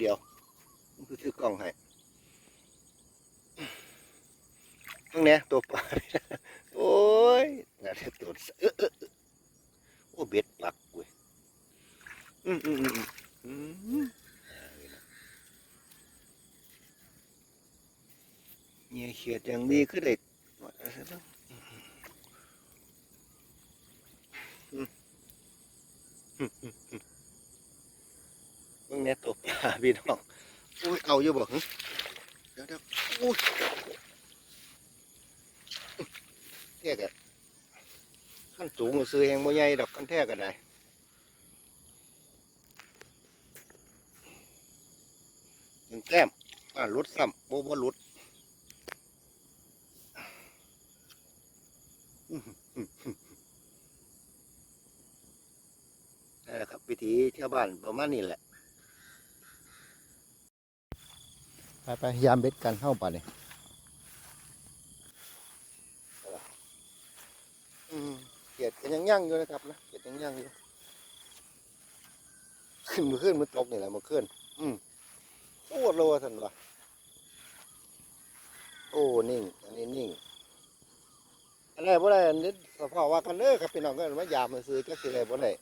เดียวมันคือซื้อกล้องให้ตั้งเนี้ยตัวปลาโอ้ยน่าจะตัวเออเออโอ้เบ็ดปักเว้ยอืมอืมอืมอืมเนี่ยเขียดอย่างนี้คือเด็กมึงเนี่ยตกปลา พี่น้องอุ้ยเอาอยู่บอกเดี๋ยวเดี๋ยวอุ้ยเทียกันขั้นสูงซื้อเองบ่ใหญ่ดอกขั้นแท้กันได้หนึ่งแต้มอ่าลุดซ้ำโบบ่หลุดอื้อหืออื้อหือนั่นแหละครับวิธีชาวบ้านประมาณนี้แหละ ไปไปยามเบ็ดกันเข้าไปเนี่ยเกียดกันยังยั่งอยู่นะครับนะเกียดยังยั่งอยู่ ขึ้นมือขึ้นมือตกนี่แหละมือขึ้น อืมโอ้โลสันวะโอ้นิ่ง อันนี้นิ่งอันไหนบ่ได้อันนี้สภาพว่ากันเด้อครับพี่น้องก็มายามมาซื้อก็สิได้บ่ได้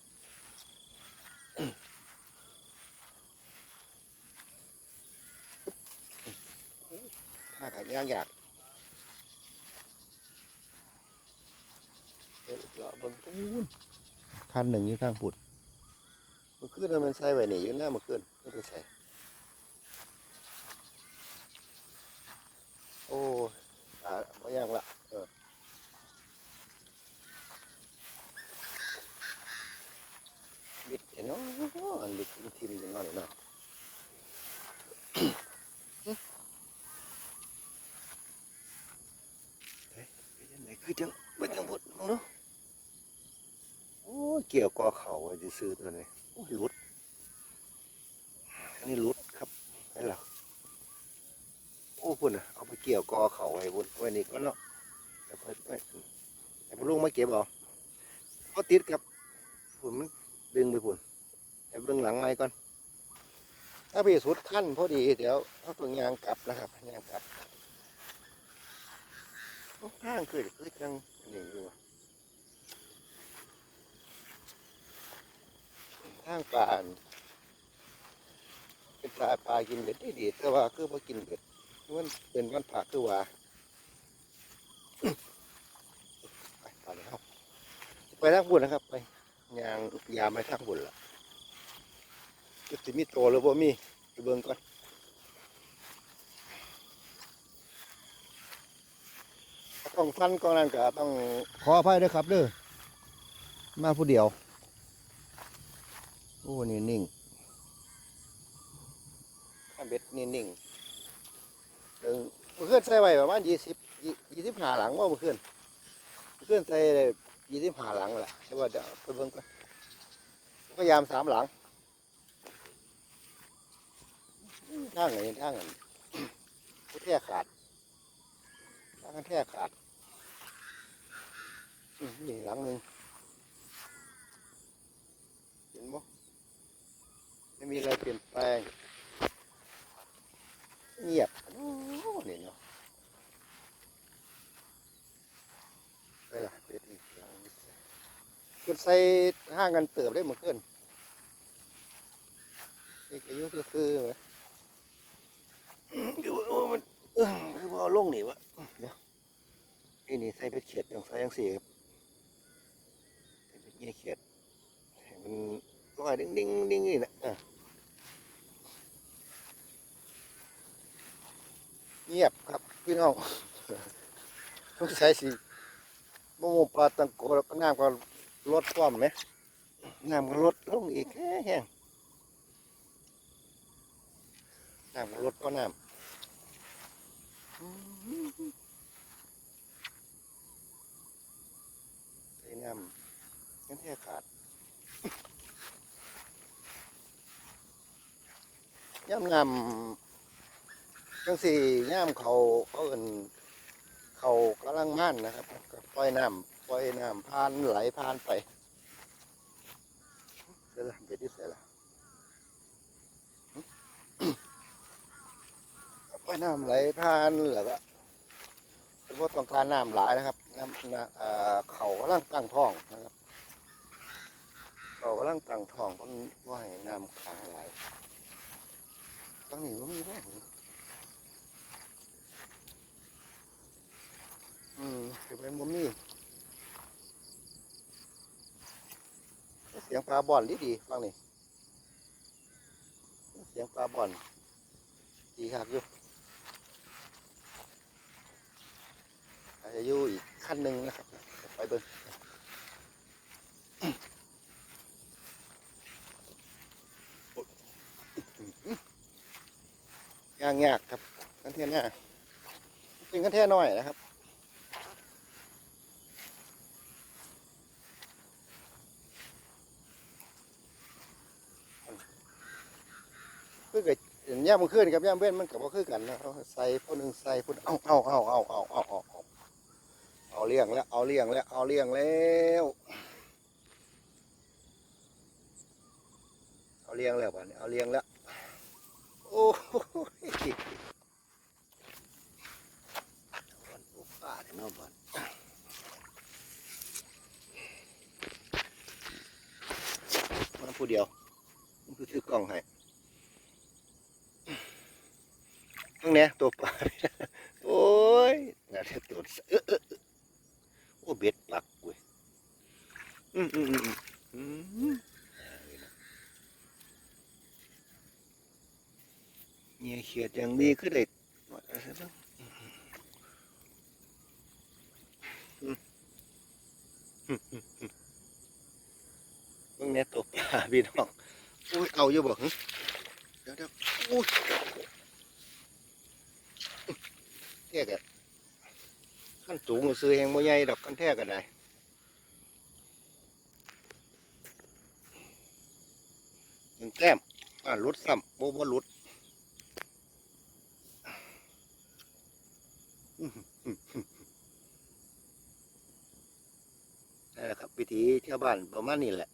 ถ้ากันย่าง อยากเดี๋ยวเราเบิ่งปูนคันหนึ่งอยู่ข้างปุดเมื่อคืนมันใส่ไว้นี่อยู่หน้าเมื่อคืนก็ไปใส่โอ้อ่าบ่ย่างละเออบิดเนาะอันบิดทิมๆอย่างนั้นเนาะ ไปยังไง คือจังไปจังหมดเนาะโอ้เกี่ยวกอเข่าไว้จะซื้อตัวนี้โอ้ยหลุดอันนี้หลุดครับไอ้หรอโอ้พุ่นอะเอาไปเกี่ยวกอเข่าไว้บนไว้นี่ก็เนาะแต่พอไปแต่พอลุงมาเก็บเอาพอติดครับพุ่นมันดึงไปพุ่นแต่เบื้องหลังไม้ก่อนถ้าพี่สุดขั้นพอดีเดี๋ยวเอาตัวยางกลับนะครับยางกลับ ข้างคือคือจังนี่อยู่ว่ะทางป่านเป็นปลาปลากินเบ็ดได้ดีแต่ว่าคือพอกินเบ็ดมันเป็นวันผักคือว่าไปตอนนี้ครับไปทางบุญนะครับ ไปยางยาไมไปทางบุญละจะสิมีโตหรือบ่ามีไปเบิ่งก่อน ต้องฟันกองนั้นก็ต้องขออภัยด้วยครับเด้อมาผู้เดียว โอ้นี่นิ่งข้าเบ็ดนี่นิ่งเดินเมื่อคืนใส่ไว้ประมาณยี่สิบยี่สิบหาหลังว่าเมื่อคืนเมื่อคืนใส่ยี่สิบหาหลังแหละแต่ว่าเดี๋ยวไปเบิ่งก่อนพยายามสามหลังทางไหนทางไหนแท้ขาดทางแท้ขาดอืม นี่หลังหนึ่งเห็นบ่ไม่มีอะไรเปลี่ยนแปลงเงียบโอ้นี่เนาะไปละเป็ดอีกหลังขึ้นใส่ห้างกันเติบได้เหมือนขึ้นนี่อายุคือคือไหมอยู่โอ้มันเออคือว่าเอาลงนี่วะเดี๋ยวนี่นี่ใส่เป็ดเขียดอย่างใส่อย่างสี่ครับ เป็นเงี้ยเขียดมันลอยดิ้งดิ้งดิ้งนี่นะเงียบครับพี่น้องต้องใช้สิมะม่วงปลาตังโกแล้วก็น้ำก็ลดความไหมน้ำก็ลดลงอีกแห้งน้ำก็ลดก็น้ำใส่น้ำ งั้นแท้ขาดย่ำนำจังสี่ย่ำเขาเขาเอินเขากำลังม่านนะครับปล่อยน้ำปล่อยน้ำพานไหลพานไปเสร็จละเบ็ดที่เสร็จละน้ำไหลผ่านแล้วก็ว่าต้องการน้ำหลายนะครับน้ำเอ่อเขากำลังตั้งท้องนะครับเขากำ ลังตั้งท้องเพราะว่าให้น้ำขังหลตั้งนี้ว่ามีแม่อืมคือเป็นบ่มีเสียงปลาบ่อนดีดีฟังนี่เสียงปลาบ่อน ดีครับอยู่อาจจะอยู่อีกขั้นหนึ่งนะครับ ไปเบิ่งางยากครับกันเทียนหน้าเป็นกันแท่น้อยนะครับคือเกับย่ามันขึ้นกับย่ามเว้นมันกับว่าคือกันนะเขาใส่ผู้หนึ่งใส่ผู้เอาเอาเอาเอาเอาเอาเอาเอาเอาเลี้ยงแล้วเอาเลี้ยงแล้วเอาเลี้ยงแล้วเอาเลี้ยงแล้วป่ะเอาเลี้ยงแล้ว โอ้ยวันปลูกป่าเนี่ยเนาะบ้านมาผู้เดียวมันคือซื้อกล้องให้ตรงเนี้ยตัวปลาโอ้ยน่าจะตัวเออเออโอ้เบ็ดปักเว้ยอืมอืมอืมอืมอืม เนี่ยเขียดอย่างนี้คือได้อืมอืมอืมอืมตรงเนี้ยตัวปลาพี่น้องโอ้ย เอาอยู่บ่หึเดี๋ยวเดี๋ยวโอ้ยแท้กันขั้นสูงซื้อแหงบ่ใหญ่ดอกขั้นแท้กันได้หนึ่งแต้มอ่าหลุดซ้ำโบบ่หลุดอื้อหืออื้อหือ นั่นแหละครับ วิธีชาวบ้านประมาณนี้แหละ